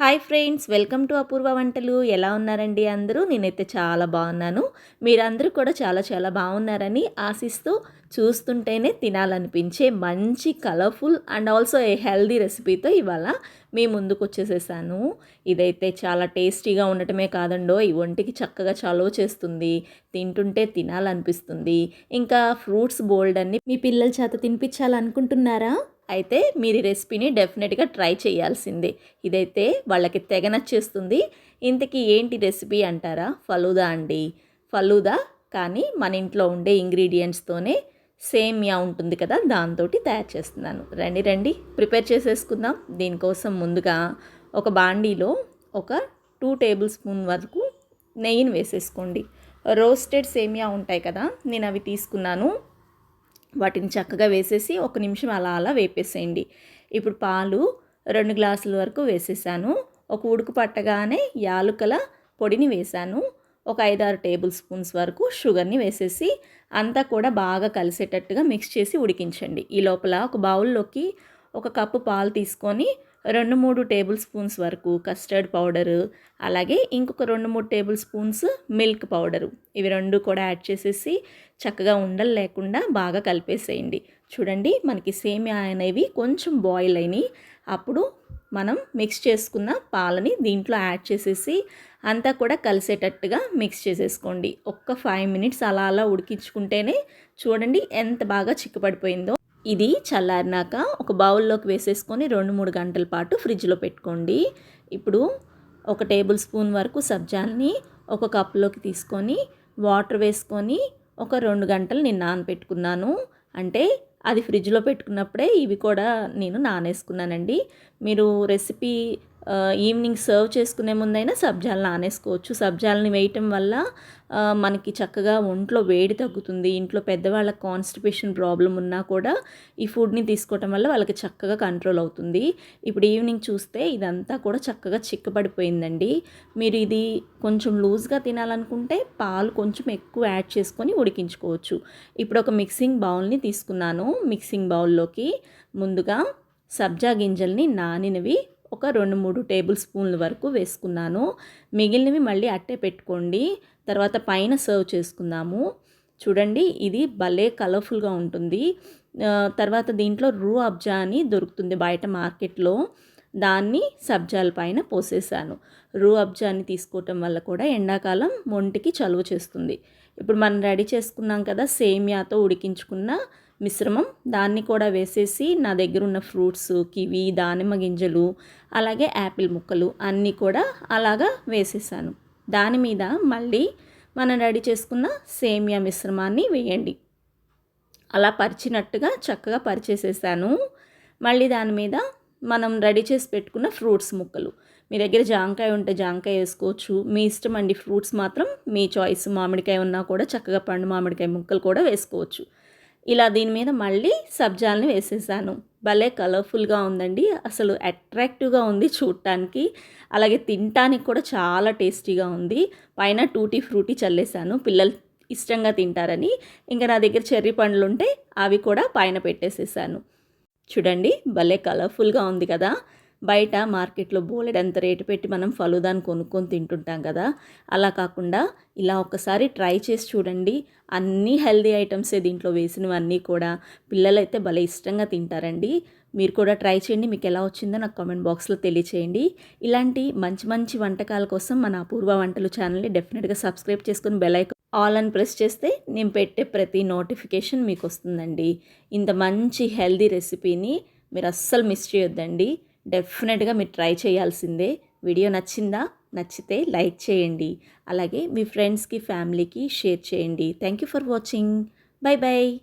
Hi friends welcome to Apoorva వంటలు. ఎలా ఉన్నారండి అందరూ? నేనైతే చాలా బాగున్నాను. మీరందరూ కూడా చాలా చాలా బాగున్నారని ఆశిస్తూ చూస్తుంటేనే తినాలనిపించే మంచి colourful and also a healthy రెసిపీతో ఇవాళ మీ ముందుకు వచ్చేసేసాను. ఇదైతే చాలా టేస్టీగా ఉండటమే కాదండో ఈ ఒంటికి చక్కగా చలువ చేస్తుంది తింటుంటే తినాలనిపిస్తుంది. ఇంకా ఫ్రూట్స్ బోల్డ్ అన్ని మీ పిల్లల చేత తినిపించాలనుకుంటున్నారా? అయితే మీరు ఈ రెసిపీని డెఫినెట్గా ట్రై చేయాల్సిందే. ఇదైతే వాళ్ళకి తెగ నచ్చేస్తుంది. ఇంతకీ ఏంటి రెసిపీ అంటారా? ఫలూదా అండి. ఫలూదా కానీ మన ఇంట్లో ఉండే ఇంగ్రీడియంట్స్తోనే సేమియా ఉంటుంది కదా దాంతో తయారు చేస్తున్నాను. రండి రండి. ప్రిపేర్ చేసేసుకుందాం. దీనికోసం ముందుగా ఒక బాండీలో ఒక టూ టేబుల్ స్పూన్ వరకు నెయ్యిని వేసేసుకోండి. రోస్టెడ్ సేమియా ఉంటాయి కదా నేను అవి తీసుకున్నాను. వాటిని చక్కగా వేసేసి ఒక నిమిషం అలా అలా వేపేసేయండి. ఇప్పుడు పాలు రెండు గ్లాసుల వరకు వేసేసాను. ఒక ఉడుకు పట్టగానే యాలుకల పొడిని వేశాను ఒక ఐదారు టేబుల్ స్పూన్స్ వరకు షుగర్ని వేసేసి అంతా కూడా బాగా కలిసేటట్టుగా మిక్స్ చేసి ఉడికించండి. ఈ లోపల ఒక బౌల్లోకి ఒక కప్పు పాలు తీసుకొని రెండు మూడు టేబుల్ స్పూన్స్ వరకు కస్టర్డ్ పౌడరు అలాగే ఇంకొక రెండు మూడు టేబుల్ స్పూన్స్ మిల్క్ పౌడరు. ఇవి రెండు కూడా యాడ్ చేసేసి చక్కగా ఉండలు లేకుండా బాగా కలిపేసేయండి. చూడండి మనకి సేమియా అనేవి కొంచెం బాయిల్ అయినాయి. అప్పుడు మనం మిక్స్ చేసుకున్న పాలని దీంట్లో యాడ్ చేసేసి అంతా కూడా కలిసేటట్టుగా మిక్స్ చేసేసుకోండి. ఒక్క ఫైవ్ మినిట్స్ అలా అలా ఉడికించుకుంటేనే చూడండి ఎంత బాగా చిక్కపడిపోయిందో ఇది చల్లారినాక ఒక బౌల్లోకి వేసేసుకొని రెండు మూడు గంటల పాటు ఫ్రిడ్జ్లో పెట్టుకోండి. ఇప్పుడు ఒక టేబుల్ స్పూన్ వరకు సబ్జాల్ని ఒక కప్లోకి తీసుకొని వాటర్ వేసుకొని ఒక రెండు గంటలు నేను నానపెట్టుకున్నాను అంటే అది ఫ్రిడ్జ్లో పెట్టుకున్నప్పుడే ఇవి కూడా నేను నానేసుకున్నానండి. మీరు రెసిపీ ఈవినింగ్ సర్వ్ చేసుకునే ముందైనా సబ్జాలు నానేసుకోవచ్చు. సబ్జాలని వేయటం వల్ల మనకి చక్కగా ఒంట్లో వేడి తగ్గుతుంది. ఇంట్లో పెద్దవాళ్ళకి కాన్స్టిపేషన్ ప్రాబ్లం ఉన్నా కూడా ఈ ఫుడ్ని తీసుకోవటం వల్ల వాళ్ళకి చక్కగా కంట్రోల్ అవుతుంది. ఇప్పుడు ఈవినింగ్ చూస్తే ఇదంతా కూడా చక్కగా చిక్కబడిపోయిందండి. మీరు ఇది కొంచెం లూజ్గా తినాలనుకుంటే పాలు కొంచెం ఎక్కువ యాడ్ చేసుకొని ఉడికించుకోవచ్చు. ఇప్పుడు ఒక మిక్సింగ్ బౌల్ని తీసుకున్నాను. మిక్సింగ్ బౌల్లోకి ముందుగా సబ్జా గింజల్ని నానినవి ఒక రెండు మూడు టేబుల్ స్పూన్ల వరకు వేసుకున్నాను. మిగిలినవి మళ్ళీ అట్టే పెట్టుకోండి. తర్వాత పైన సర్వ్ చేసుకుందాము. చూడండి ఇది భలే కలర్ఫుల్గా ఉంటుంది. తర్వాత దీంట్లో రూ అబ్జా అని దొరుకుతుంది బయట మార్కెట్లో. దాన్ని సబ్జాల పైన పోసేసాను. రూ అబ్జాని తీసుకోవటం వల్ల కూడా ఎండాకాలం ఒంటికి చలువ చేస్తుంది. ఇప్పుడు మనం రెడీ చేసుకున్నాం కదా సేమియాతో ఉడికించుకున్న మిశ్రమం. దాన్ని కూడా వేసేసి నా దగ్గర ఉన్న ఫ్రూట్స్ కివి దానిమ్మ గింజలు అలాగే యాపిల్ ముక్కలు అన్నీ కూడా అలాగా వేసేసాను. దాని మీద మళ్ళీ మనం రెడీ చేసుకున్న సేమియా మిశ్రమాన్ని వేయండి. అలా పరిచినట్టుగా చక్కగా పరిచేసేసాను. మళ్ళీ దాని మీద మనం రెడీ చేసి పెట్టుకున్న ఫ్రూట్స్ ముక్కలు. మీ దగ్గర జాంకాయ ఉంటే జాంకాయ వేసుకోవచ్చు. మీ ఇష్టం అండి ఫ్రూట్స్ మాత్రం మీ చాయిస్ మామిడికాయ ఉన్నా కూడా చక్కగా పండు మామిడికాయ ముక్కలు కూడా వేసుకోవచ్చు. ఇలా దీని మీద మళ్ళీ సబ్జాల్ని వేసేసాను. భలే కలర్ఫుల్గా ఉందండి. అసలు అట్రాక్టివ్గా ఉంది చూడటానికి అలాగే తినటానికి కూడా చాలా టేస్టీగా ఉంది. పైన టూటీ ఫ్రూటీ చల్లేసాను. పిల్లలు ఇష్టంగా తింటారని. ఇంకా నా దగ్గర చెర్రీ పండ్లు ఉంటే అవి కూడా పైన పెట్టేసేసాను. చూడండి భలే కలర్ఫుల్గా ఉంది కదా. బయట మార్కెట్లో బోలెడంత రేటు పెట్టి మనం ఫలుదాన్ని కొనుక్కొని తింటుంటాం కదా అలా కాకుండా ఇలా ఒకసారి ట్రై చేసి చూడండి. అన్నీ హెల్దీ ఐటమ్సే దీంట్లో వేసినవన్నీ కూడా పిల్లలైతే భలే ఇష్టంగా తింటారండి. మీరు కూడా ట్రై చేయండి. మీకు ఎలా వచ్చిందో నాకు కామెంట్ బాక్స్లో తెలియచేయండి. ఇలాంటి మంచి మంచి వంటకాల కోసం మన అపూర్వ వంటలు ఛానల్ని డెఫినెట్గా సబ్స్క్రైబ్ చేసుకుని బెల్ ఐకాన్ ఆల్ అని ప్రెస్ చేస్తే నేను పెట్టే ప్రతి నోటిఫికేషన్ మీకు వస్తుందండి. ఇంత మంచి హెల్దీ రెసిపీని మీరు అస్సలు మిస్ చేయొద్దండి. డెఫినెట్గా మీరు ట్రై చేయాల్సిందే. వీడియో నచ్చిందా? నచ్చితే లైక్ చేయండి. అలాగే మీ ఫ్రెండ్స్కి ఫ్యామిలీకి షేర్ చేయండి. Thank you for watching. Bye bye.